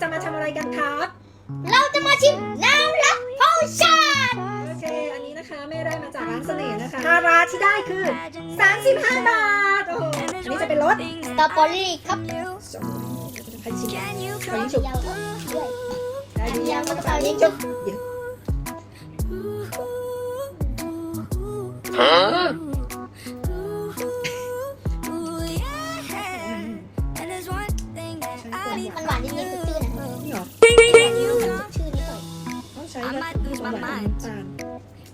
จะมาทำอะไรกันครับ เราจะมาชิมน้ำรักโพชั่นโอเค อันนี้นะคะไม่ได้มาจากร้านเสน่ห์นะคะราคาที่ได้คือ 35 บาท โอ้โห อันนี้จะเป็นรสสตรอเบอรี่ครับใครชิมขอยิงฉุบด้วยได้อันดียายังวก็จะยิงฉุบเดี๋ยว Huh? มันหวานนิดๆตื้นๆ แบบผสมหวานน้ำตาล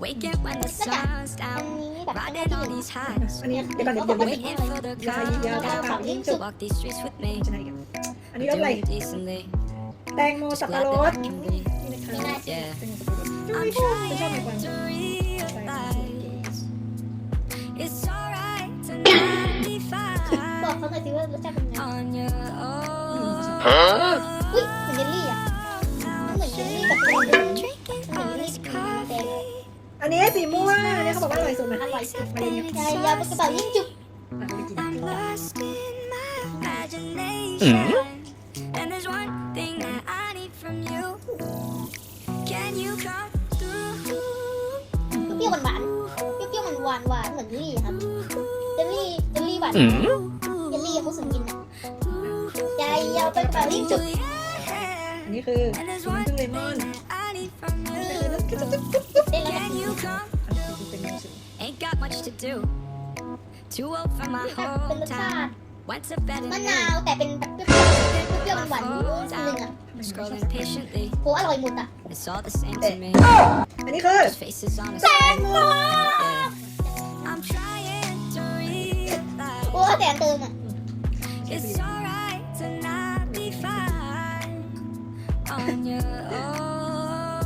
Wake up when the sun's อัน down, นี้แบบ riding on these highs, อันนี้เดี๋ยวก่อนเดี๋ยวเดี๋ยวเดี๋ยว waiting for the อย่าใส่ยาว clouds ขาวยิ่งจุก walk these streets with me. จะไหนกันอันนี้รสอะไร Doing decently, แตงโมสับปะ glad ร that ด I can be. นี่นะคะไม่น่าเชื่อ Yeah, แตงโมสับปะรดจุ๊ I'm ยฉันชอบ trying มากกว่า to ใส่ realize it's alright to not be บอก fine เขาหน่อยสิว่ารสชาติเป็นไง on your own. Huh? อุ้ อันนี้สีม่วงอันนี้เขาบอกว่าอร่อยสุดนะอร่อยสุดมาเลยเนี่ยยายาปากกระเป๋ายิ่งจุกอะไปกิน I'm lost in my imagination. And there's one thing that I need from you. Can you come through? เปรี้ยวหวานเปรี้ยวหวานหวานเหมือนเยลลี่ครับเยลลี่เยลลี่หวานเยลลี่เขาสึงกินอะยายยาวปากระเป๋ายิ่งจุกอันนี้คือ And there's น้ำผึ้งเลมอน do. Too old for my เป็นรสชา hometown. ติ Went to bed มะ at นาว noon. แต่เป็นแบบเปรี้ยวๆเปรี้ยวๆหวานๆนิดนึงอะ Scrolling patiently. โหอร่อยหมดอะ It's all the same to me. อันนี้คือ Just faces on a แตงโม Yeah. I'm trying to โอ้ realize แต่เติมอะ it's alright to not be fine on your own.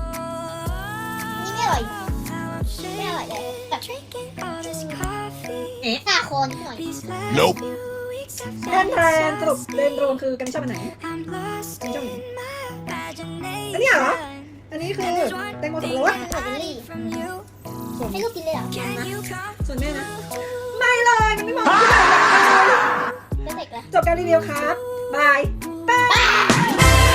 นี่ไม่อร่อย Now I'm ไม่อร่อยเลยแบบ drinking คอนิดหน่อย These last Nope. few weeks have แทนแทนสรุปเรนโดนคือกันชอบอันไหน I'm lost in my imagination. อันนี้เหรอ อันนี้คือ And there's one แตงโมสับ thing ปะรด that I need from you. ส่วนให้ลูกกินเลยเหรอ Can you come ส่วนแม่นะ ไม่เลยมันไม่เหมาะที่ไหนเลยจะเสร็จแล้วจบการรีวิวครับ